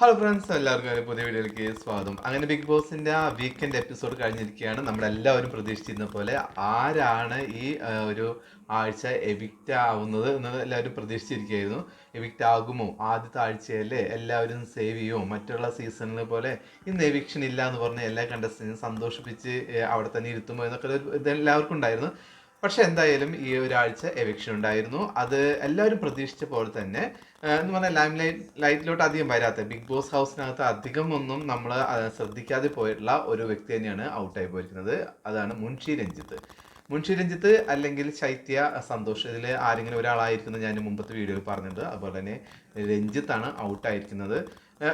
Hello friends എല്ലാവർക്കും പുതിയ വീഡിയോയിലേക്ക് സ്വാഗതം. അങ്ങനെ ബിഗ് ബോസിന്റെ ആ വീക്കെൻഡ് എപ്പിസോഡ് കഴിഞ്ഞിരിക്കുകയാണ്. നമ്മളെല്ലാവരും പ്രതീക്ഷിച്ചിരുന്ന പോലെ ആരാണ് ഈ ഒരു ആഴ്ച എവിക്റ്റ് ആവുന്നത് എന്ന് എല്ലാവരും പ്രതീക്ഷിച്ചിരിക്കുകയായിരുന്നു. എവിക്റ്റ് ആകുമോ? ആദ്യത്തെ ആഴ്ചയല്ലേ? എല്ലാവരും സേവ് ചെയ്യുമോ? മറ്റുള്ള സീസണിലെ പോലെ ഇന്ന് എവിക്ഷൻ ഇല്ല എന്ന് പറഞ്ഞ് എല്ലാ കണ്ടസ്റ്റന്റും സന്തോഷിപ്പിച്ച് അവിടെ തന്നെ ഇരുത്തുമോ? എന്നൊക്കെ ഇതെല്ലാവർക്കും ഉണ്ടായിരുന്നു. പക്ഷെ എന്തായാലും ഈ ഒരാഴ്ച എവിക്ഷൻ ഉണ്ടായിരുന്നു. അത് എല്ലാവരും പ്രതീക്ഷിച്ച പോലെ തന്നെ എന്ന് പറഞ്ഞാൽ ലൈം ലൈറ്റ് ലൈറ്റിലോട്ട് അധികം വരാത്ത ബിഗ് ബോസ് ഹൗസിനകത്ത് അധികം ഒന്നും നമ്മൾ ശ്രദ്ധിക്കാതെ പോയിട്ടുള്ള ഒരു വ്യക്തി തന്നെയാണ് ഔട്ടായി പോയിരിക്കുന്നത്. അതാണ് മുൻഷി രഞ്ജിത്ത്. മുൻഷി രഞ്ജിത്ത് അല്ലെങ്കിൽ ശൈത്യ സന്തോഷ് ഇതിൽ ആരെങ്കിലും ഒരാളായിരിക്കുന്നത് ഞാൻ മുമ്പത്തെ വീഡിയോയിൽ പറഞ്ഞിട്ടുണ്ട്. അതുപോലെ തന്നെ രഞ്ജിത്താണ് ഔട്ടായിരിക്കുന്നത്.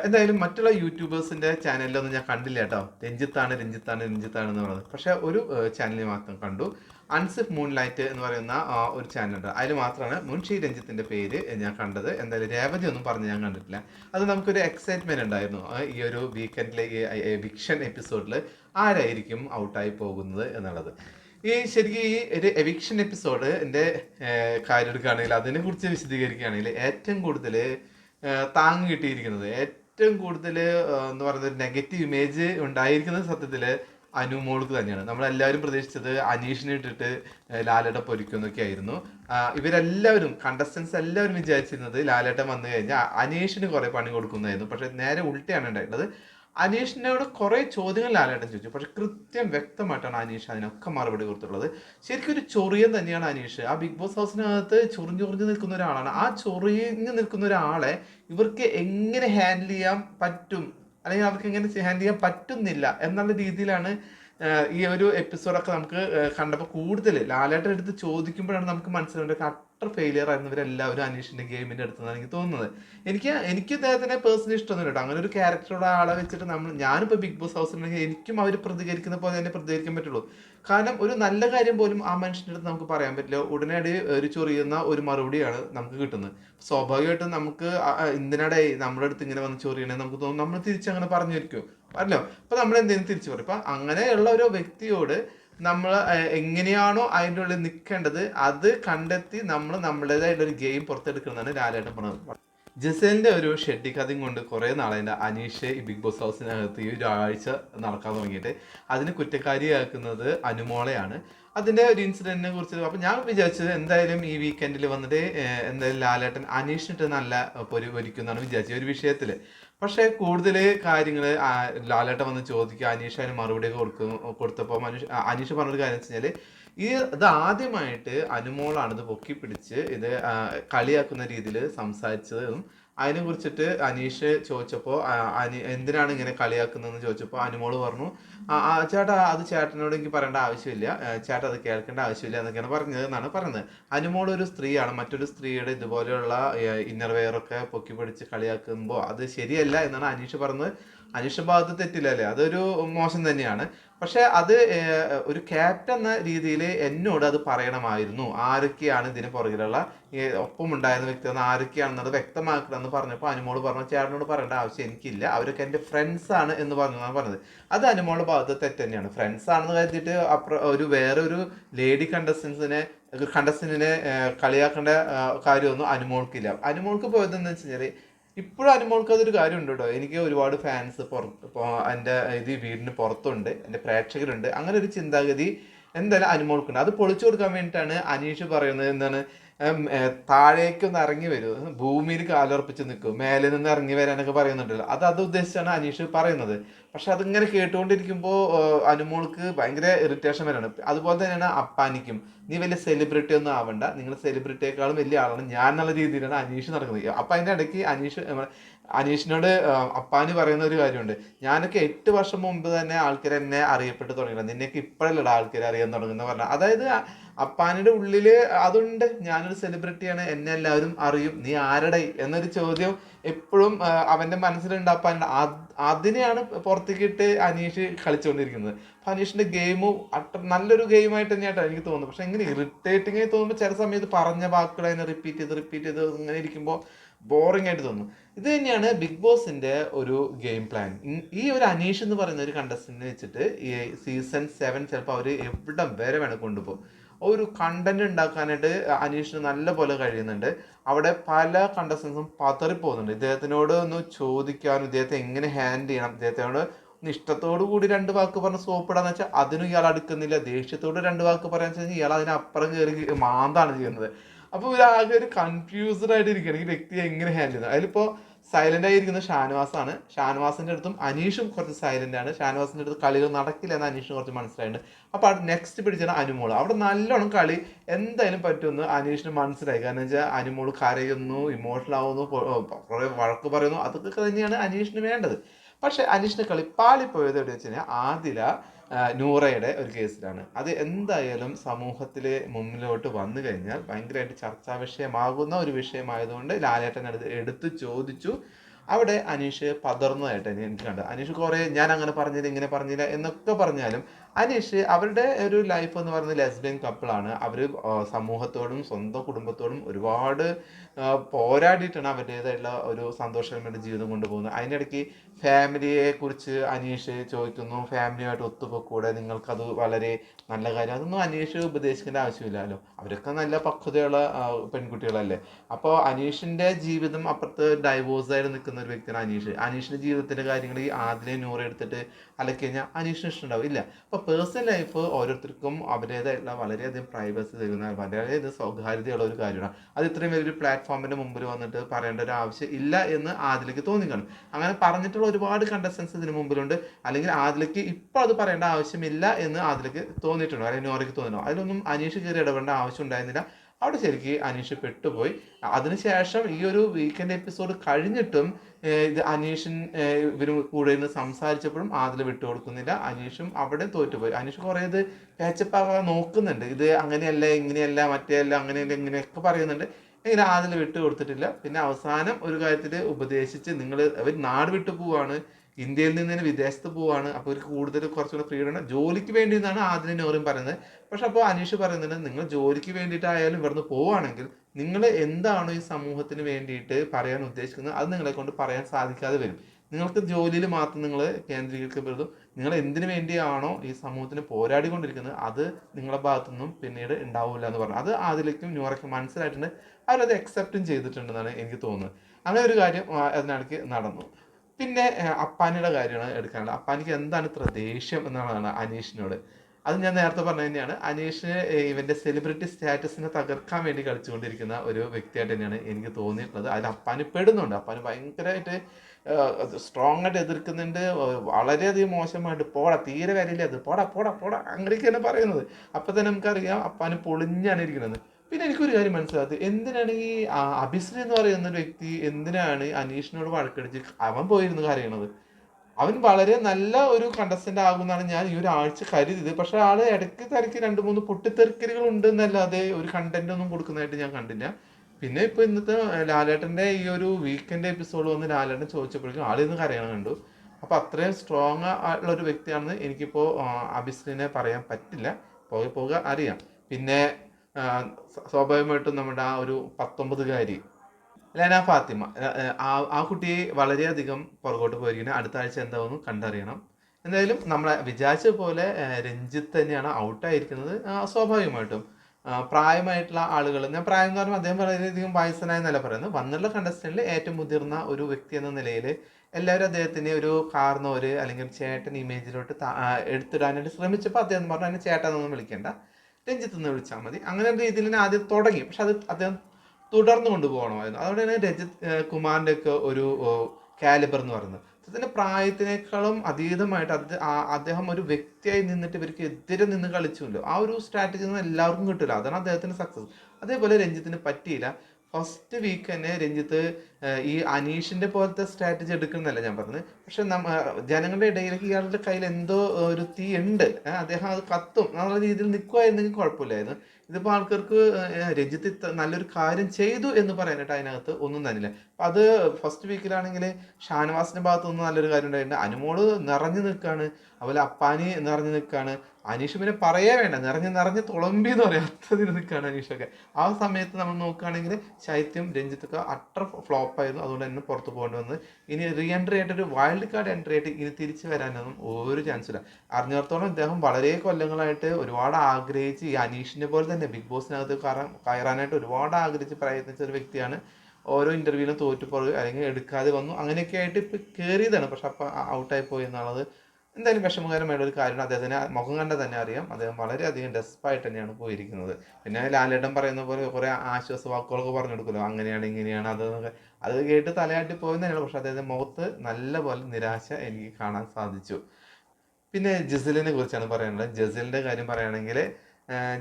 എന്തായാലും മറ്റുള്ള യൂട്യൂബേഴ്സിന്റെ ചാനലിലൊന്നും ഞാൻ കണ്ടില്ല കേട്ടോ. രഞ്ജിത്താണ് രഞ്ജിത്താണ് രഞ്ജിത്താണ് എന്ന് പറഞ്ഞത്. പക്ഷെ ഒരു ചാനലിൽ മാത്രം കണ്ടു. അൺസിഫ് മൂൺ ലൈറ്റ് എന്ന് പറയുന്ന ഒരു ചാനലുണ്ട്. അതിൽ മാത്രമാണ് മുൻഷി രഞ്ജിത്തിന്റെ പേര് ഞാൻ കണ്ടത്. എന്തായാലും രേവതി ഒന്നും പറഞ്ഞ് ഞാൻ കണ്ടിട്ടില്ല. അത് നമുക്കൊരു എക്സൈറ്റ്മെന്റ് ഉണ്ടായിരുന്നു. ഈ ഒരു വീക്കെൻഡിലെ വിക്ഷൻ എപ്പിസോഡിൽ ആരായിരിക്കും ഔട്ടായി പോകുന്നത് എന്നുള്ളത്. ഈ ശരിക്കും ഈ ഒരു എവിക്ഷൻ എപ്പിസോഡ് എന്റെ കാര്യം എടുക്കുകയാണെങ്കിൽ അതിനെ കുറിച്ച് വിശദീകരിക്കുകയാണെങ്കിൽ ഏറ്റവും കൂടുതൽ താങ്ങ് കിട്ടിയിരിക്കുന്നത് ഏറ്റവും കൂടുതൽ എന്ന് പറയുന്നത് നെഗറ്റീവ് ഇമേജ് ഉണ്ടായിരിക്കുന്നത് സത്യത്തിൽ അനുമോൾക്ക് തന്നെയാണ്. നമ്മളെല്ലാവരും പ്രതീക്ഷിച്ചത് അനീഷിനെ ഇട്ടിട്ട് ലാലേട്ട പൊരിക്കുന്നൊക്കെ ആയിരുന്നു. ഇവരെല്ലാവരും കണ്ടസ്റ്റൻസ് എല്ലാവരും വിചാരിച്ചിരുന്നത് ലാലേട്ടൻ വന്നു കഴിഞ്ഞാൽ അനീഷിന് കുറെ പണി കൊടുക്കുന്നതായിരുന്നു. പക്ഷെ നേരെ ഉൾട്ടയാണ് ഉണ്ടായിട്ടുള്ളത് അനീഷിനോട് കുറെ ചോദ്യങ്ങൾ ലാലേട്ടൻ ചോദിച്ചു. പക്ഷെ കൃത്യം വ്യക്തമായിട്ടാണ് അനീഷ് അതിനൊക്കെ മറുപടി കൊടുത്തിട്ടുള്ളത്. ശരിക്കും ഒരു ചൊറിയൻ തന്നെയാണ് അനീഷ്. ആ ബിഗ് ബോസ് ഹൗസിനകത്ത് ചൊറിഞ്ഞു ചൊറിഞ്ഞു നിൽക്കുന്ന ഒരാളാണ്. ആ ചൊറിഞ്ഞു നിൽക്കുന്ന ഒരാളെ ഇവർക്ക് എങ്ങനെ ഹാൻഡിൽ ചെയ്യാൻ പറ്റും അല്ലെങ്കിൽ അവർക്ക് ഇങ്ങനെ ഹാൻഡിൽ ചെയ്യാൻ പറ്റുന്നില്ല എന്നുള്ള രീതിയിലാണ് ഈ ഒരു എപ്പിസോഡൊക്കെ നമുക്ക് കണ്ടപ്പോൾ കൂടുതൽ ലാലേട്ടൻ എടുത്ത് ചോദിക്കുമ്പോഴാണ് നമുക്ക് മനസ്സിലാവേണ്ടത് കട്ടർ ഫെയിലിയർ ആയിരുന്നു ഇവരെല്ലാവരും അനീഷിന്റെ ഗെയിമിന്റെ അടുത്തെന്നാണ് എനിക്ക് തോന്നുന്നത്. എനിക്ക് എനിക്ക് ഇദ്ദേഹത്തിനെ പേഴ്സണലി ഇഷ്ടമൊന്നും കേട്ടോ. അങ്ങനെ ഒരു ക്യാരക്ടറുള്ള ആളെ വെച്ചിട്ട് നമ്മൾ ഞാനിപ്പോൾ ബിഗ് ബോസ് ഹൗസിലുണ്ടെങ്കിൽ എനിക്കും അവർ പ്രതികരിക്കുന്ന പോലെ തന്നെ പ്രതികരിക്കാൻ പറ്റുള്ളൂ. കാരണം ഒരു നല്ല കാര്യം പോലും ആ മനുഷ്യന്റെ അടുത്ത് നമുക്ക് പറയാൻ പറ്റില്ല. ഉടനടി ഒരു ചൊറിയുന്ന ഒരു മറുപടിയാണ് നമുക്ക് കിട്ടുന്നത്. സ്വാഭാവികമായിട്ടും നമുക്ക് എന്തിനാടെ നമ്മുടെ അടുത്ത് ഇങ്ങനെ വന്ന് ചൊറിയണേ നമുക്ക് തോന്നും. നമ്മൾ തിരിച്ചങ്ങനെ പറഞ്ഞിരിക്കും. അല്ലോ അപ്പൊ നമ്മൾ എന്തെങ്കിലും തിരിച്ചു പറയും. ഇപ്പൊ അങ്ങനെയുള്ള ഒരു വ്യക്തിയോട് നമ്മൾ എങ്ങനെയാണോ അതിന്റെ ഉള്ളിൽ നിൽക്കേണ്ടത് അത് കണ്ടെത്തി നമ്മൾ നമ്മുടേതായിട്ടൊരു ഗെയിം പുറത്തെടുക്കുന്നതാണ് ലാലേട്ടൻ പറഞ്ഞത്. ജസേന്റെ ഒരു ഷെഡി കഥയും കൊണ്ട് കുറെ നാളെ അനീഷ് ഈ ബിഗ് ബോസ് ഹൗസിനകത്ത് ഈ ആഴ്ച നടക്കാൻ തുടങ്ങിയിട്ട് അതിന് കുറ്റക്കാരിയാക്കുന്നത് അനുമോളയാണ്. അതിന്റെ ഒരു ഇൻസിഡന്റിനെ കുറിച്ച് അപ്പൊ ഞാൻ വിചാരിച്ചത് എന്തായാലും ഈ വീക്കെൻഡിൽ വന്നിട്ട് എന്തായാലും ലാലേട്ടൻ അനീഷിനിട്ട് നല്ല പൊരി ഒരുക്കുന്നതാണ് വിചാരിച്ചത്. ഒരു വിഷയത്തിൽ. പക്ഷേ കൂടുതൽ കാര്യങ്ങൾ ലാലേട്ട വന്ന് ചോദിക്കുക അനീഷ് അതിന് മറുപടി കൊടുക്കും കൊടുത്തപ്പോൾ മനുഷ്യ അനീഷ് പറഞ്ഞൊരു കാര്യം വെച്ച് ഈ ഇത് ആദ്യമായിട്ട് അനുമോളാണ് ഇത് പൊക്കി പിടിച്ച് ഇത് കളിയാക്കുന്ന രീതിയിൽ സംസാരിച്ചതും അതിനെ കുറിച്ചിട്ട് അനീഷ് ചോദിച്ചപ്പോൾ അനി എന്തിനാണ് ഇങ്ങനെ കളിയാക്കുന്നതെന്ന് ചോദിച്ചപ്പോൾ അനുമോൾ പറഞ്ഞു "ആ, ചേട്ടാ അത് ചേട്ടനോട് എനിക്ക് പറയേണ്ട ആവശ്യമില്ല. ചേട്ടാ അത് കേൾക്കേണ്ട ആവശ്യമില്ല എന്നൊക്കെയാണ് പറഞ്ഞത് എന്നാണ് പറഞ്ഞത്. അനുമോൾ ഒരു സ്ത്രീയാണ്. മറ്റൊരു സ്ത്രീയുടെ ഇതുപോലെയുള്ള ഇന്നർ വെയർ ഒക്കെ പൊക്കി പിടിച്ച് കളിയാക്കുമ്പോൾ അത് ശരിയല്ല എന്നാണ് അനീഷ് പറഞ്ഞത്. അനീഷ് ഭാഗത്ത് തെറ്റില്ല അല്ലേ? അതൊരു മോശം തന്നെയാണ്. പക്ഷെ അത് ഒരു ക്യാപ്റ്റൻ എന്ന രീതിയിൽ എന്നോട് അത് പറയണമായിരുന്നു. ആരൊക്കെയാണ് ഇതിന് പുറകിലുള്ള ഈ ഒപ്പം ഉണ്ടായിരുന്ന വ്യക്തി എന്ന് ആരൊക്കെയാണെന്നത് വ്യക്തമാക്കണം എന്ന് പറഞ്ഞപ്പോൾ അനുമോൾ പറഞ്ഞു ചേട്ടനോട് പറയേണ്ട ആവശ്യം എനിക്കില്ല. അവരൊക്കെ എന്റെ ഫ്രണ്ട്സ് ആണ് എന്ന് പറഞ്ഞു എന്നാണ് പറഞ്ഞത്. അത് അനുമോളുടെ ഭാഗത്ത് തെറ്റ് തന്നെയാണ്. ഫ്രണ്ട്സ് ആണെന്ന് കരുതിയിട്ട് അപ്പുറം ഒരു വേറെ ഒരു ലേഡി കണ്ടസ്റ്റൻസിനെ കണ്ടസ്റ്റന്റിനെ കളിയാക്കേണ്ട കാര്യമൊന്നും അനുമോൾക്കില്ല. അനുമോൾക്ക് പോയതെന്ന് വെച്ച് കഴിഞ്ഞാൽ ഇപ്പോഴും അനുമോൾക്ക് അതൊരു കാര്യമുണ്ട് കേട്ടോ എനിക്ക് ഒരുപാട് ഫാൻസ് പുറത്ത് എന്റെ ഇത് വീടിന് പുറത്തുണ്ട് എന്റെ പ്രേക്ഷകരുണ്ട്. അങ്ങനെ ഒരു ചിന്താഗതി എന്തായാലും അനുമോൾക്കുണ്ട്. അത് പൊളിച്ചു കൊടുക്കാൻ വേണ്ടിയിട്ടാണ് അനീഷ് പറയുന്നത് എന്താണ്? താഴേക്കൊന്ന് ഇറങ്ങി വരും. ഭൂമിയിൽ കാലുറപ്പിച്ച് നിൽക്കും. മേലെ നിന്ന് ഇറങ്ങി വരാനൊക്കെ പറയുന്നുണ്ടല്ലോ. അത് അത് ഉദ്ദേശിച്ചാണ് അനീഷ് പറയുന്നത്. പക്ഷെ അതിങ്ങനെ കേട്ടുകൊണ്ടിരിക്കുമ്പോൾ അനുമോൾക്ക് ഭയങ്കര ഇറിറ്റേഷൻ വരാണ്. അതുപോലെ തന്നെയാണ് അപ്പാനിക്കും. നീ വലിയ സെലിബ്രിറ്റി ഒന്നും ആവണ്ട. നിങ്ങൾ സെലിബ്രിറ്റിയേക്കാളും വലിയ ആളാണ്. ഞാൻ എന്നുള്ള രീതിയിലാണ് അനീഷ് നടക്കുന്നത്. അപ്പം അതിന്റെ ഇടയ്ക്ക് അനീഷ് അനീഷിനോട് അപ്പാന് പറയുന്ന ഒരു കാര്യമുണ്ട്. ഞാനൊക്കെ എട്ട് വർഷം മുമ്പ് തന്നെ ആൾക്കാർ എന്നെ അറിയപ്പെട്ട് തുടങ്ങിയിട്ടുണ്ട് നിന്നെയൊക്കെ ഇപ്പോഴല്ലടാ ആൾക്കാർ അറിയാൻ തുടങ്ങുന്ന പറഞ്ഞാൽ അതായത് അപ്പാനിയുടെ ഉള്ളിൽ അതുണ്ട്. ഞാനൊരു സെലിബ്രിറ്റിയാണ് എന്നെ എല്ലാവരും അറിയും. നീ ആരുടെ? എന്നൊരു ചോദ്യം എപ്പോഴും അവന്റെ മനസ്സിലുണ്ട് അപ്പാന്റെ അതിനെയാണ് പുറത്തേക്ക് ഇട്ട് അനീഷ് കളിച്ചുകൊണ്ടിരിക്കുന്നത്. അപ്പൊ അനീഷിന്റെ ഗെയിം നല്ലൊരു ഗെയിമായിട്ട് തന്നെയാട്ടോ എനിക്ക് തോന്നുന്നത്. പക്ഷെ ഇങ്ങനെ ഇറിറ്റേറ്റിംഗ് ആയി തോന്നുമ്പോൾ ചില സമയത്ത് പറഞ്ഞ വാക്കുകൾ അതിനെ റിപ്പീറ്റ് ചെയ്ത് റിപ്പീറ്റ് ചെയ്ത് ഇങ്ങനെ ഇരിക്കുമ്പോൾ ബോറിംഗ് ആയിട്ട് തോന്നുന്നു ഇത് തന്നെയാണ് ബിഗ് ബോസിന്റെ ഒരു ഗെയിം പ്ലാൻ. ഈ ഒരു അനീഷ് എന്ന് പറയുന്ന ഒരു കണ്ടസ്റ്റന്റിനെ വെച്ചിട്ട് ഈ സീസൺ സെവൻ ചിലപ്പോൾ അവർ എവിടെ വരെ വേണം കൊണ്ടുപോകും. ഒരു കണ്ടന്റ് ഉണ്ടാക്കാനായിട്ട് അനീഷിന് നല്ല പോലെ കഴിയുന്നുണ്ട്. അവിടെ പല കണ്ടസ്റ്റൻസും പതറിപ്പോകുന്നുണ്ട് ഇദ്ദേഹത്തിനോട് ഒന്ന് ചോദിക്കാനും ഇദ്ദേഹത്തെ എങ്ങനെ ഹാൻഡിൽ ചെയ്യണം? ഇദ്ദേഹത്തിനോട് ഇഷ്ടത്തോടു കൂടി രണ്ട് വാക്ക് പറഞ്ഞ് സോപ്പിടാന്ന് വെച്ചാൽ അതിനും ഇയാൾ അടുക്കുന്നില്ല. ദേഷ്യത്തോട് രണ്ട് വാക്ക് പറയാന്ന് വെച്ചാൽ ഇയാൾ അതിനപ്പുറം കയറി മാന്താണ് ചെയ്യുന്നത്. അപ്പോൾ ഇവരാകെ ഒരു കൺഫ്യൂസ്ഡ് ആയിട്ട് ഇരിക്കുകയാണ് ഈ വ്യക്തിയെ എങ്ങനെ ഹാൻഡിൽ ചെയ്യുന്നത് അതിലിപ്പോൾ സൈലന്റ് ആയിരിക്കുന്ന ഷാനവാസാണ്. ഷാനവാസിന്റെ അടുത്തും അനീഷും കുറച്ച് സൈലന്റ് ആണ്. ഷാനവാസിന്റെ അടുത്ത് കളികൾ നടക്കില്ല എന്ന് അനീഷിന് കുറച്ച് മനസ്സിലായിട്ടുണ്ട്. അപ്പോൾ അത് നെക്സ്റ്റ് പിടിച്ചാണ് അനുമോൾ അവിടെ നല്ലോണം കളി എന്തായാലും പറ്റുമെന്ന് അനീഷിന് മനസ്സിലായി. കാരണം വെച്ചാൽ അനുമോൾ കരയുന്നു ഇമോഷണൽ ആവുന്നു കുറേ വഴക്ക് പറയുന്നു. അതൊക്കെ തന്നെയാണ് അനീഷിന് വേണ്ടത്. പക്ഷെ അനീഷിന്റെ കളി പാളിപ്പോയത് എവിടെ വെച്ച് കഴിഞ്ഞാൽ ആദില നൂറയുടെ ഒരു കേസിലാണ്. അത് എന്തായാലും സമൂഹത്തിലെ മുന്നിലോട്ട് വന്നു കഴിഞ്ഞാൽ ഭയങ്കരമായിട്ട് ചർച്ചാ വിഷയമാകുന്ന ഒരു വിഷയമായതുകൊണ്ട് ലാലേട്ടൻ എടുത്ത് എടുത്തു ചോദിച്ചു. അവിടെ അനീഷ് പതർന്നതായിട്ട് എനിക്ക് കണ്ടു. അനീഷ് കുറേ ഞാൻ അങ്ങനെ പറഞ്ഞില്ല ഇങ്ങനെ പറഞ്ഞില്ല എന്നൊക്കെ പറഞ്ഞാലും അനീഷ് അവരുടെ ഒരു ലൈഫ് എന്ന് പറയുന്നത് ലെസ്ബിയൻ കപ്പിളാണ് അവർ സമൂഹത്തോടും സ്വന്തം കുടുംബത്തോടും ഒരുപാട് പോരാടിയിട്ടാണ് അവരുടേതായിട്ടുള്ള ഒരു സന്തോഷകരമായ ജീവിതം കൊണ്ടുപോകുന്നത്. അതിനിടയ്ക്ക് ഫാമിലിയെ കുറിച്ച് അനീഷ് ചോദിക്കുന്നു. ഫാമിലിയുമായിട്ട് ഒത്തുപോക്കൂടെ നിങ്ങൾക്കത് വളരെ നല്ല കാര്യം. അതൊന്നും അനീഷ് ഉപദേശിക്കേണ്ട ആവശ്യമില്ലല്ലോ. അവരൊക്കെ നല്ല പക്വതയുള്ള പെൺകുട്ടികളല്ലേ. അപ്പോൾ അനീഷിന്റെ ജീവിതം അപ്പുറത്ത് ഡൈവോഴ്സായിട്ട് നിൽക്കുന്ന ഒരു വ്യക്തിയാണ് അനീഷ്. അനീഷിന്റെ ജീവിതത്തിന്റെ കാര്യങ്ങൾ ആദ്യം നൂറ് എടുത്തിട്ട് അലക്കി കഴിഞ്ഞാൽ അനീഷിന് ഇഷ്ടമുണ്ടാവും ഇല്ല. അപ്പോൾ പേഴ്സണൽ ലൈഫ് ഓരോരുത്തർക്കും അവരുടേതായിട്ടുള്ള വളരെയധികം പ്രൈവസി തരുന്ന വളരെയധികം സ്വകാര്യതയുള്ള ഒരു കാര്യമാണ്. അത് ഇത്രയും വലിയൊരു പ്ലാറ്റ്ഫോമിന്റെ മുമ്പിൽ വന്നിട്ട് പറയേണ്ട ഒരു ആവശ്യം ഇല്ല എന്ന് ആദിലേക്ക് തോന്നിക്കണം. അങ്ങനെ പറഞ്ഞിട്ടുള്ള ഒരുപാട് കണ്ടസ്റ്റൻസ് ഇതിന് മുമ്പിലുണ്ട്. അല്ലെങ്കിൽ ആദിലേക്ക് ഇപ്പോൾ അത് പറയേണ്ട ആവശ്യമില്ല എന്ന് ആദിലേക്ക് തോന്നിയിട്ടുണ്ടോ. അല്ലെങ്കിൽ നോറയ്ക്ക് തോന്നിയിട്ടുണ്ടോ അതിലൊന്നും അനീഷ് കയറി ഇടപെടേണ്ട ആവശ്യം ഉണ്ടായിരുന്നില്ല. അവിടെ ശരിക്കും അനീഷ് പെട്ടുപോയി. അതിനുശേഷം ഈ ഒരു വീക്കെൻഡ് എപ്പിസോഡ് കഴിഞ്ഞിട്ടും ഇത് അനീഷൻ ഇവരും കൂടെ നിന്ന് സംസാരിച്ചപ്പോഴും ആദിൽ വിട്ടുകൊടുക്കുന്നില്ല അനീഷും അവിടെ തോറ്റുപോയി അനീഷ് കുറേ ഇത് പേച്ചപ്പാകാൻ നോക്കുന്നുണ്ട്. ഇത് അങ്ങനെയല്ല ഇങ്ങനെയല്ല മറ്റേയല്ല അങ്ങനെയല്ല ഇങ്ങനെയൊക്കെ പറയുന്നുണ്ട്. എങ്കിലും ആദിൽ വിട്ടു കൊടുത്തിട്ടില്ല. പിന്നെ അവസാനം ഒരു കാര്യത്തിൽ ഉപദേശിച്ച് നിങ്ങൾ അവർ നാട് വിട്ടു പോവാണ്. ഇന്ത്യയിൽ നിന്ന് വിദേശത്ത് പോവാണ് അപ്പോൾ ഒരു കൂടുതൽ കുറച്ചുകൂടെ ഫ്രീഡം ജോലിക്ക് വേണ്ടി എന്നാണ് ആദ്യം നോറും പറയുന്നത്. പക്ഷെ അപ്പോൾ അനീഷ് പറയുന്നുണ്ട് നിങ്ങൾ ജോലിക്ക് വേണ്ടിയിട്ടായാലും ഇവിടുന്ന് പോവുകയാണെങ്കിൽ നിങ്ങൾ എന്താണോ ഈ സമൂഹത്തിന് വേണ്ടിയിട്ട് പറയാൻ ഉദ്ദേശിക്കുന്നത് അത് നിങ്ങളെ കൊണ്ട് പറയാൻ സാധിക്കാതെ വരും. നിങ്ങൾക്ക് ജോലിയിൽ മാത്രം നിങ്ങൾ കേന്ദ്രീകരിക്കപ്പെടുന്നു. നിങ്ങൾ എന്തിനു വേണ്ടിയാണോ ഈ സമൂഹത്തിന് പോരാടിക്കൊണ്ടിരിക്കുന്നത് അത് നിങ്ങളുടെ ഭാഗത്തുനിന്നും പിന്നീട് ഉണ്ടാവില്ല എന്ന് പറഞ്ഞു. അത് അതിലേക്കും ന്യൂറയ്ക്ക് മനസ്സിലായിട്ടുണ്ട്. അവരത് അക്സെപ്റ്റും ചെയ്തിട്ടുണ്ടെന്നാണ് എനിക്ക് തോന്നുന്നത്. അങ്ങനെ ഒരു കാര്യം അതിനിടയ്ക്ക് നടന്നു. പിന്നെ അപ്പാനിയുടെ കാര്യമാണ് എടുക്കാനുള്ളത്. അപ്പാനിക്ക് എന്താണ് ഇത്ര ദേഷ്യം എന്നുള്ളതാണ് അനീഷിനോട്. അത് ഞാൻ നേരത്തെ പറഞ്ഞ തന്നെയാണ്. അനീഷ് ഇവന്റെ സെലിബ്രിറ്റി സ്റ്റാറ്റസിനെ തകർക്കാൻ വേണ്ടി കളിച്ചുകൊണ്ടിരിക്കുന്ന ഒരു വ്യക്തിയായിട്ട് തന്നെയാണ് എനിക്ക് തോന്നിയിട്ടുള്ളത്. അതിൽ അപ്പാന് പെടുന്നുണ്ട്. അപ്പാന് ഭയങ്കരമായിട്ട് സ്ട്രോങ് ആയിട്ട് എതിർക്കുന്നുണ്ട്. വളരെയധികം മോശമായിട്ട് പോടാ തീരെ കാര്യമില്ല അത് പോടാ പോടാ പോടാ അങ്ങനെയൊക്കെയാണ് പറയുന്നത്. അപ്പൊ തന്നെ നമുക്കറിയാം അപ്പാന് പൊളിഞ്ഞാണ് ഇരിക്കുന്നത്. പിന്നെ എനിക്കൊരു കാര്യം മനസ്സിലാകത്ത്. എന്തിനാണ് ഈ ആ, അഭിശ്രീ എന്ന് പറയുന്ന ഒരു വ്യക്തി എന്തിനാണ് അനീഷിനോട് വഴക്കടിച്ച് അവൻ പോയിരുന്നു കരയണത് അവൻ വളരെ നല്ല ഒരു കണ്ടസ്റ്റന്റ് ആകുമെന്നാണ് ഞാൻ ഈ ഒരു ആഴ്ച കരുതിയത്. പക്ഷെ ആൾ ഇടയ്ക്ക് തിരക്ക് രണ്ട് മൂന്ന് പൊട്ടിത്തെറിക്കലുകൾ ഉണ്ട് എന്നല്ലാതെ ഒരു കണ്ടന്റ് ഒന്നും കൊടുക്കുന്നതായിട്ട് ഞാൻ കണ്ടില്ല. പിന്നെ ഇപ്പൊ ഇന്നത്തെ ലാലേട്ടന്റെ ഈ ഒരു വീക്കെൻഡ് എപ്പിസോഡ് വന്ന് ലാലേട്ടൻ ചോദിച്ചപ്പോഴേക്കും ആൾ ഇന്ന് കരയണം കണ്ടു. അപ്പൊ അത്രയും സ്ട്രോങ് ആയിട്ടുള്ള ഒരു വ്യക്തിയാണെന്ന് എനിക്കിപ്പോ ആ, അഭിശ്രീനെ പറയാൻ പറ്റില്ല. പോകെ പോകെ അറിയാം. പിന്നെ സ്വാഭാവികമായിട്ടും നമ്മുടെ ആ ഒരു പത്തൊമ്പതുകാരി ലെന ഫാത്തിമ ആ, ആ കുട്ടിയെ കുട്ടി വളരെയധികം പുറകോട്ട് പോയിരിക്കുന്നത് അടുത്ത ആഴ്ച എന്താവുന്നു കണ്ടറിയണം. എന്തായാലും നമ്മളെ വിചാരിച്ച പോലെ രഞ്ജിത്ത് തന്നെയാണ് ഔട്ടായിരിക്കുന്നത്. സ്വാഭാവികമായിട്ടും. പ്രായമായിട്ടുള്ള ആളുകൾ ഞാൻ പ്രായം എന്ന് പറയുമ്പോൾ അദ്ദേഹം വളരെയധികം വയസ്സനായ നില പറയുന്നു വന്നുള്ള കണ്ടസ്റ്റന്റിൽ ഏറ്റവും മുതിർന്ന ഒരു വ്യക്തി എന്ന നിലയിൽ എല്ലാവരും അദ്ദേഹത്തിനെ ഒരു കാർന്നോര് അല്ലെങ്കിൽ ചേട്ടൻ ഇമേജിലോട്ട് എടുത്തിടാനായിട്ട് ശ്രമിച്ചപ്പോൾ അദ്ദേഹം പറഞ്ഞു അതിനെ ചേട്ടനൊന്നും വിളിക്കേണ്ട. രഞ്ജിത്ത് എന്ന് വിളിച്ചാൽ മതി. അങ്ങനെ ഒരു രീതിയിൽ തന്നെ ആദ്യം തുടങ്ങി. പക്ഷെ അത് അദ്ദേഹം തുടർന്നു കൊണ്ടുപോകണമായിരുന്നു അതുകൊണ്ട് തന്നെ രഞ്ജിത്ത് കുമാറിന്റെ ഒക്കെ ഒരു കാലിബർ എന്ന് പറയുന്നത്. അദ്ദേഹത്തിന്റെ പ്രായത്തിനേക്കാളും അതീതമായിട്ട് അത് അദ്ദേഹം ഒരു വ്യക്തിയായി നിന്നിട്ട് ഇവർക്ക് എതിരെ നിന്ന് കളിച്ചുല്ലോ ആ ഒരു സ്ട്രാറ്റജി ഒന്നും എല്ലാവർക്കും കിട്ടില്ല അതാണ് അദ്ദേഹത്തിന്റെ സക്സസ്. അതേപോലെ രഞ്ജിത്തിന് പറ്റിയില്ല. ഫസ്റ്റ് വീക്ക് തന്നെ രഞ്ജിത്ത് ഈ അനീഷിന്റെ പോലത്തെ സ്ട്രാറ്റജി എടുക്കുന്നല്ല ഞാൻ പറഞ്ഞത്? പക്ഷെ നമ്മ ജനങ്ങളുടെ ഇടയിലേക്ക് ഇയാളുടെ കയ്യിൽ എന്തോ ഒരു തീ ഉണ്ട്. അദ്ദേഹം അത് കത്തും. എന്നുള്ള രീതിയിൽ നിൽക്കുമായിരുന്നെങ്കിൽ കുഴപ്പമില്ലായിരുന്നു. ഇതിപ്പോൾ ആൾക്കാർക്ക് രഞ്ജിത്ത് നല്ലൊരു കാര്യം ചെയ്തു എന്ന് പറയാനായിട്ട് അതിനകത്ത് ഒന്നും തന്നില്ല. അപ്പം അത് ഫസ്റ്റ് വീക്കിലാണെങ്കിൽ ഷാനവാസിന്റെ ഭാഗത്തുനിന്ന് നല്ലൊരു കാര്യം ഉണ്ടായിട്ടുണ്ട്. അനുമോൾ നിറഞ്ഞു നിൽക്കുകയാണ്. അതുപോലെ അപ്പാനി നിറഞ്ഞു നിൽക്കുകയാണ് അനീഷ് പിന്നെ പറയേ വേണ്ട. നിറഞ്ഞ് നിറഞ്ഞ് തുളമ്പി എന്ന് പറയാം. അത്രതിന് നിൽക്കുകയാണ് അനീഷൊക്കെ. ആ സമയത്ത് നമ്മൾ നോക്കുകയാണെങ്കിൽ ശൈത്യം രഞ്ജിത്തൊക്കെ അട്ടർ ഫ്ലോപ്പ് ആയിരുന്നു. അതുകൊണ്ട് തന്നെ പുറത്ത് പോകേണ്ടി വന്നത്. ഇനി റീ എൻട്രി ആയിട്ട് ഒരു വൈൽഡ് കാർഡ് എൻട്രി ആയിട്ട് ഇനി തിരിച്ചു വരാനൊന്നും ഒരു ചാൻസ് ഇല്ല. അറിഞ്ഞിടത്തോളം ഇദ്ദേഹം വളരെ കൊല്ലങ്ങളായിട്ട് ഒരുപാട് ആഗ്രഹിച്ച് ഈ അനീഷിനെ പോലെ തന്നെ ബിഗ് ബോസിനകത്ത് കയറാൻ കയറാനായിട്ട് ഒരുപാട് ആഗ്രഹിച്ച് പ്രയത്നിച്ച ഒരു വ്യക്തിയാണ്. ഓരോ ഇന്റർവ്യൂവിലും തോറ്റു അല്ലെങ്കിൽ എടുക്കാതെ വന്നു. അങ്ങനെയൊക്കെ ആയിട്ട് ഇപ്പൊ കയറിയതാണ് പക്ഷെ അപ്പൊ ഔട്ടായി പോയി എന്നുള്ളത് എന്തായാലും വിഷമകരമായിട്ടുള്ള ഒരു കാര്യമാണ്. അദ്ദേഹത്തിന് മുഖം കണ്ട തന്നെ അറിയാം. അദ്ദേഹം വളരെയധികം ഡെസ്പായിട്ട് തന്നെയാണ് പോയിരിക്കുന്നത്. പിന്നെ ലാലേട്ടൻ പറയുന്ന പോലെ കുറെ ആശ്വാസ വാക്കുകളൊക്കെ പറഞ്ഞു കൊടുക്കുമല്ലോ. അങ്ങനെയാണ് ഇങ്ങനെയാണ് അത് അത് കേട്ട് തലയാട്ടി പോയെന്ന് തന്നെയാണ്. പക്ഷെ അദ്ദേഹത്തിന്റെ മുഖത്ത് നല്ല പോലെ നിരാശ എനിക്ക് കാണാൻ സാധിച്ചു. പിന്നെ ജസിലിനെ കുറിച്ചാണ് പറയാനുള്ളത്. ജസിലിന്റെ കാര്യം പറയുകയാണെങ്കിൽ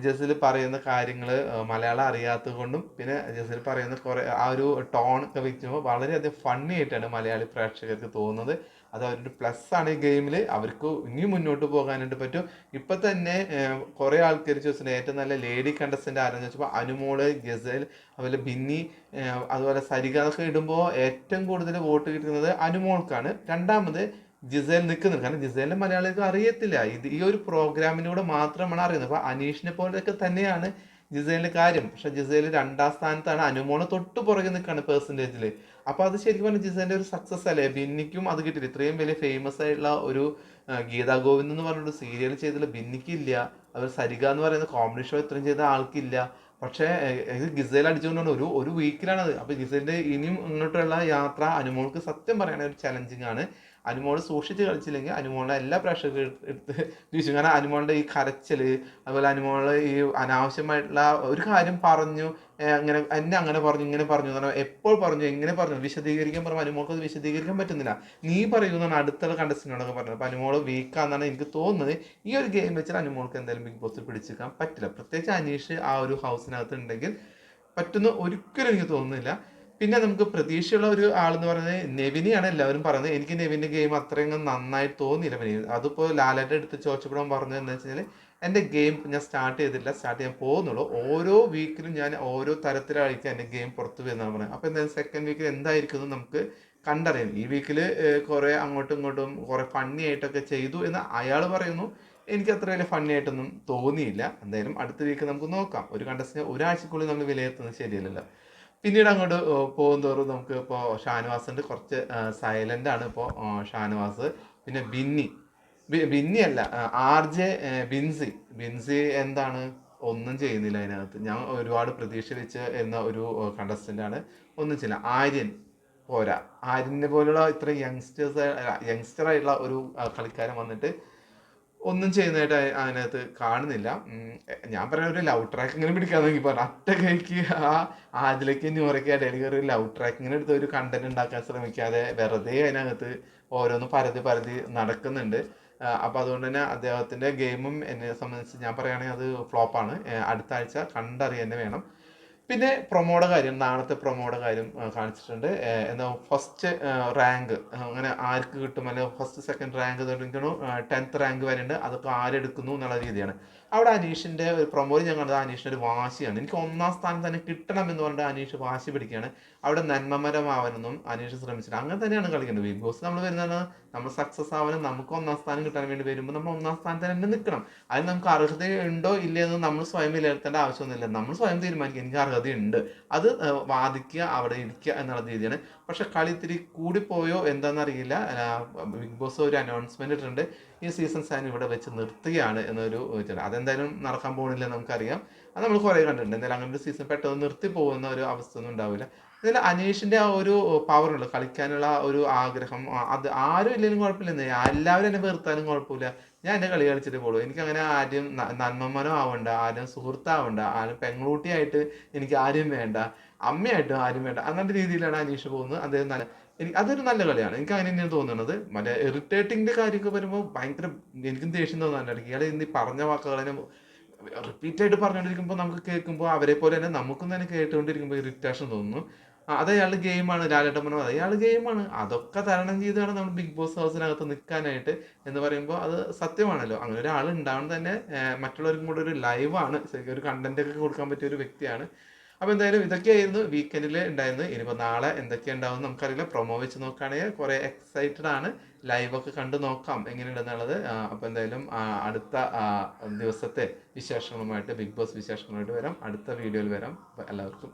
ജസിൽ പറയുന്ന കാര്യങ്ങൾ മലയാളം അറിയാത്തത് കൊണ്ടും പിന്നെ ജസിൽ പറയുന്ന കുറെ ആ ഒരു ടോൺ ഒക്കെ വെച്ചുമ്പോൾ വളരെയധികം ഫണ്ണി ആയിട്ടാണ് മലയാളി പ്രേക്ഷകർക്ക് തോന്നുന്നത്. അത് അവരുടെ പ്ലസ് ആണ് ഈ ഗെയിമിൽ അവർക്ക് ഇനിയും മുന്നോട്ട് പോകാനായിട്ട് പറ്റും. ഇപ്പം തന്നെ കുറേ ആൾക്കാർ ചോദിച്ചിട്ടുണ്ട് ഏറ്റവും നല്ല ലേഡി കണ്ടസ്റ്റന്റ് ആരെന്ന് വെച്ചപ്പോൾ അനുമോൾ ഗസൽ അതുപോലെ ബിന്നി അതുപോലെ സരിക അതൊക്കെ ഇടുമ്പോൾ ഏറ്റവും കൂടുതൽ വോട്ട് കിട്ടുന്നത് അനുമോൾക്കാണ്. രണ്ടാമത് ജിസേൽ നിൽക്കുന്നത് കാരണം ജിസേലിനെ മലയാളികൾക്ക് അറിയത്തില്ല. ഇത് ഈ ഒരു പ്രോഗ്രാമിലൂടെ മാത്രമാണ് അറിയുന്നത്. അപ്പോൾ അനീഷിനെ പോലെയൊക്കെ തന്നെയാണ് ജിസേലിന്റെ കാര്യം. പക്ഷേ ജിസേൽ രണ്ടാം സ്ഥാനത്താണ്. അനുമോൾ തൊട്ട് പുറകെ നിൽക്കുകയാണ് പെർസെന്റേജിൽ അപ്പൊ അത് ശരിക്കും പറഞ്ഞാൽ ജിസേലിന്റെ ഒരു സക്സസ് അല്ലേ? ബിന്നിക്കും അത് കിട്ടില്ല ഇത്രയും വലിയ ഫേമസ് ആയിട്ടുള്ള ഒരു ഗീതാ ഗോവിന്ദ് എന്ന് പറഞ്ഞൊരു സീരിയൽ ചെയ്തില്ല ബിന്നിക്കില്ല. അവർ സരിക എന്ന് പറയുന്ന കോമഡി ഷോ ഇത്രയും ചെയ്ത ആൾക്കില്ല. പക്ഷേ ഇത് ഗിസേൽ അടിച്ചുകൊണ്ടാണ് ഒരു ഒരു വീക്കിലാണത് അപ്പൊ ഗിസേലിന്റെ ഇനിയും ഇങ്ങോട്ടുള്ള യാത്ര അനുമോൾക്ക് സത്യം പറയണ ഒരു ചലഞ്ചിങ് ആണ്. അനുമോൾ സൂക്ഷിച്ച് കളിച്ചില്ലെങ്കിൽ അനുമോളുടെ എല്ലാ പ്രേക്ഷകരും എടുത്ത് വീശും കാരണം അനുമോളുടെ ഈ കരച്ചൽ അതുപോലെ അനുമോൾ ഈ അനാവശ്യമായിട്ടുള്ള ഒരു കാര്യം പറഞ്ഞു അങ്ങനെ എന്നെ അങ്ങനെ പറഞ്ഞു ഇങ്ങനെ പറഞ്ഞു എന്ന് പറഞ്ഞാൽ എപ്പോൾ പറഞ്ഞു എങ്ങനെ പറഞ്ഞു വിശദീകരിക്കാൻ പറഞ്ഞു അനുമോൾക്ക് അത് വിശദീകരിക്കാൻ പറ്റുന്നില്ല. നീ പറയുന്നതാണ് അടുത്തുള്ള കണ്ടസ്റ്റന്റിനോടൊക്കെ പറഞ്ഞത്. അപ്പോൾ അനുമോൾ വീക്കാന്നാണ് എനിക്ക് തോന്നുന്നത്. ഈ ഒരു ഗെയിം വെച്ചാൽ അനുമോൾക്ക് എന്തായാലും ബിഗ് ബോസിൽ പിടിച്ചെടുക്കാൻ പറ്റില്ല. പ്രത്യേകിച്ച് അനീഷ് ആ ഒരു ഹൗസിനകത്ത് ഉണ്ടെങ്കിൽ പറ്റുന്ന ഒരിക്കലും എനിക്ക് തോന്നുന്നില്ല. പിന്നെ നമുക്ക് പ്രതീക്ഷയുള്ള ഒരു ആൾ ആളെന്ന് പറയുന്നത് നെവിനെയാണ് എല്ലാവരും പറയുന്നത്. എനിക്ക് നെവിന്റെ ഗെയിം അത്രയും നന്നായിട്ട് തോന്നിയില്ല. പിന്നെ അതിപ്പോ ലാലേട്ട എടുത്ത് ചോദിച്ചപ്പോഴും പറഞ്ഞത് എന്താ വെച്ചാൽ എന്റെ ഗെയിം ഞാൻ സ്റ്റാർട്ട് ചെയ്തില്ല സ്റ്റാർട്ട് ചെയ്യാൻ പോകുന്നുള്ളൂ. ഓരോ വീക്കിലും ഞാൻ ഓരോ തരത്തിലായിരിക്കും എന്റെ ഗെയിം പുറത്ത് വരുന്നതാണ് പറയുന്നത്. അപ്പോൾ എന്തായാലും സെക്കൻഡ് വീക്കിൽ എന്തായിരിക്കും എന്ന് നമുക്ക് കണ്ടറിയാം. ഈ വീക്കിൽ കുറെ അങ്ങോട്ടും ഇങ്ങോട്ടും കുറെ ഫണ്ണി ആയിട്ടൊക്കെ ചെയ്തു എന്ന് അയാൾ പറയുന്നു. എനിക്ക് അത്ര വലിയ ഫണ്ണി ആയിട്ടൊന്നും തോന്നിയില്ല. എന്തായാലും അടുത്ത വീക്ക് നമുക്ക് നോക്കാം. ഒരു കണ്ടസ്റ്റിനെ ഒരാഴ്ചക്കുള്ളിൽ നമ്മൾ വിലയിരുത്തുന്നത് ശരിയല്ലല്ലോ. പിന്നീട് അങ്ങോട്ട് പോകും തോറും നമുക്ക് ഇപ്പോൾ ഷാനുവാസിന്റെ കുറച്ച് സൈലന്റ് ആണ് ഇപ്പോൾ ഷാനുവാസ്. പിന്നെ ബിന്നി. ബിന്നി അല്ല ആർ ജെ ബിൻസി. ബിൻസി എന്താണ്? ഒന്നും ചെയ്യുന്നില്ല അതിനകത്ത്. ഞാൻ ഒരുപാട് പ്രതീക്ഷ വെച്ച് എന്ന ഒരു കണ്ടസ്റ്റന്റ് ആണ്. ഒന്നും ചെയ്യില്ല. ആര്യൻ. പോരാ. ആര്യനെ പോലുള്ള ഇത്ര യങ്സ്റ്റേഴ്സ് യങ്സ്റ്റർ ആയിട്ടുള്ള ഒരു കളിക്കാരൻ വന്നിട്ട് ഒന്നും ചെയ്യുന്നതായിട്ട് അതിനകത്ത് കാണുന്നില്ല. ഞാൻ പറയാം ഒരു ലവ് ട്രാക്ക് ഇങ്ങനെ പിടിക്കാൻ നോക്കി. പറഞ്ഞു അട്ട കൈക്ക് ആ ആദിലേക്ക് ന്യൂറയ്ക്ക് ഇടയിൽ കയറി ലവ് ട്രാക്ക് ഇങ്ങനെ എടുത്ത് ഒരു കണ്ടന്റ് ഉണ്ടാക്കാൻ ശ്രമിക്കാതെ വെറുതെ അതിനകത്ത് ഓരോന്ന് പരതി പരതി നടക്കുന്നുണ്ട്. അപ്പം അതുകൊണ്ട് തന്നെ അദ്ദേഹത്തിന്റെ ഗെയിമും എന്നെ സംബന്ധിച്ച് ഞാൻ പറയുകയാണെങ്കിൽ അത് ഫ്ലോപ്പാണ് അടുത്ത ആഴ്ച കണ്ടറിയന്നെ വേണം. പിന്നെ പ്രൊമോയുടെ കാര്യം നാളത്തെ പ്രൊമോയുടെ കാര്യം കാണിച്ചിട്ടുണ്ട്. എന്താ ഫസ്റ്റ് റാങ്ക് അങ്ങനെ ആർക്ക് കിട്ടും? അല്ലെങ്കിൽ ഫസ്റ്റ് സെക്കൻഡ് റാങ്ക് തുടങ്ങിക്കണു ടെൻത്ത് റാങ്ക് വരെ ഉണ്ട് അതൊക്കെ ആരെടുക്കുന്നു എന്നുള്ള രീതിയാണ്. അവിടെ അനീഷിന്റെ ഒരു പ്രൊമോയിൽ ഞാൻ കണ്ടത് അനീഷിന്റെ ഒരു വാശിയാണ്. എനിക്ക് ഒന്നാം സ്ഥാനം തന്നെ കിട്ടണം എന്ന് പറഞ്ഞിട്ട് അനീഷ് വാശി പിടിക്കുകയാണ്. അവിടെ നന്മമരമാവാനൊന്നും അനീഷ് ശ്രമിച്ചില്ല അങ്ങനെ തന്നെയാണ് കളിക്കുന്നത്. ബിഗ് ബോസ് നമ്മൾ വരുന്നതാണ് നമ്മൾ സക്സസ് ആവാനും നമുക്ക് ഒന്നാം സ്ഥാനം കിട്ടാൻ വേണ്ടി വരുമ്പോൾ നമ്മൾ ഒന്നാം സ്ഥാനത്ത് തന്നെ നിൽക്കണം. അതിന് നമുക്ക് അർഹതയുണ്ടോ ഇല്ലയെന്ന് നമ്മൾ സ്വയം വിലയിരുത്തേണ്ട ആവശ്യമൊന്നുമില്ല. നമ്മൾ സ്വയം തീരുമാനിക്കുക. എനിക്ക് അർഹതയുണ്ട് അത് വാദിക്കുക അവിടെ ഇരിക്കുക എന്നുള്ള രീതിയാണ്. പക്ഷെ കളി ഇത്തിരി കൂടിപ്പോയോ എന്താണെന്നറിയില്ല ബിഗ് ബോസ് ഒരു അനൗൺസ്മെന്റ് ഇട്ടിട്ടുണ്ട്. ഈ സീസൺ സാൻ ഇവിടെ വെച്ച് നിർത്തുകയാണ് എന്നൊരു. അതെന്തായാലും നടക്കാൻ പോകുന്നില്ല നമുക്കറിയാം. അത് നമ്മൾ കുറേ കണ്ടിട്ടുണ്ട്. എന്തായാലും അങ്ങനെ ഒരു സീസൺ പെട്ടെന്ന് നിർത്തി പോകുന്ന ഒരു അവസ്ഥ ഒന്നും ഉണ്ടാവില്ല. ഇതിൽ അനീഷിന്റെ ആ ഒരു പവർ ഉണ്ട് കളിക്കാനുള്ള ഒരു ആഗ്രഹം അത് ആരും ഇല്ലെങ്കിലും കുഴപ്പമില്ല. എല്ലാവരും എന്നെ വെറുത്താലും കുഴപ്പമില്ല. ഞാൻ എന്റെ കളി കളിച്ചിട്ട് പോളൂ എനിക്ക് അങ്ങനെ ആരും നന്മമ്മനോ ആവണ്ട ആരും സുഹൃത്താവണ്ട ആരും പെങ്ങളൂട്ടിയായിട്ട് എനിക്ക് ആരും വേണ്ട അമ്മയായിട്ടും ആരും വേണ്ട അങ്ങനത്തെ രീതിയിലാണ് അനീഷ് പോകുന്നത്. അദ്ദേഹം നല്ല എനിക്ക് അതൊരു നല്ല കളിയാണ്. എനിക്ക് അങ്ങനെ തന്നെയാണ് തോന്നുന്നത്. മറ്റേ ഇറിറ്റേറ്റിംഗിന്റെ കാര്യമൊക്കെ വരുമ്പോൾ ഭയങ്കര എനിക്കും ദേഷ്യം തോന്നാറുണ്ട്. ഇയാൾ ഇന്ന് പറഞ്ഞ വാക്കുകളെ റിപ്പീറ്റ് ആയിട്ട് പറഞ്ഞുകൊണ്ടിരിക്കുമ്പോൾ നമുക്ക് കേൾക്കുമ്പോൾ അവരെ പോലെ തന്നെ നമുക്കും തന്നെ കേട്ടുകൊണ്ടിരിക്കുമ്പോൾ ഇറിറ്റേഷൻ തോന്നുന്നു. അത് അയാളുടെ ഗെയിമാണ് ലാലേട്ടൻ പറഞ്ഞത് അയാൾ ഗെയിമാണ്. അതൊക്കെ തരണം ചെയ്താണ് നമ്മൾ ബിഗ് ബോസ് ഹൗസിനകത്ത് നിൽക്കാനായിട്ട് എന്ന് പറയുമ്പോൾ അത് സത്യമാണല്ലോ. അങ്ങനെ ഒരാൾ ഉണ്ടാവണം തന്നെ മറ്റുള്ളവർക്കും കൂടെ ഒരു ലൈവാണ് ഒരു കണ്ടന്റ് ഒക്കെ കൊടുക്കാൻ പറ്റിയ ഒരു വ്യക്തിയാണ്. അപ്പോൾ എന്തായാലും ഇതൊക്കെയായിരുന്നു വീക്കെൻഡിൽ ഉണ്ടായിരുന്നത്. ഇനിയിപ്പോൾ നാളെ എന്തൊക്കെ ഉണ്ടാവും നമുക്കറിയില്ല. പ്രൊമോ വെച്ച് നോക്കുകയാണെങ്കിൽ കുറേ എക്സൈറ്റഡ് ആണ്. ലൈവൊക്കെ കണ്ടു നോക്കാം എങ്ങനെയുണ്ടെന്നുള്ളത്. അപ്പോൾ എന്തായാലും അടുത്ത ദിവസത്തെ വിശേഷങ്ങളുമായിട്ട് ബിഗ് ബോസ് വിശേഷങ്ങളുമായിട്ട് വരാം. അടുത്ത വീഡിയോയിൽ വരാം. എല്ലാവർക്കും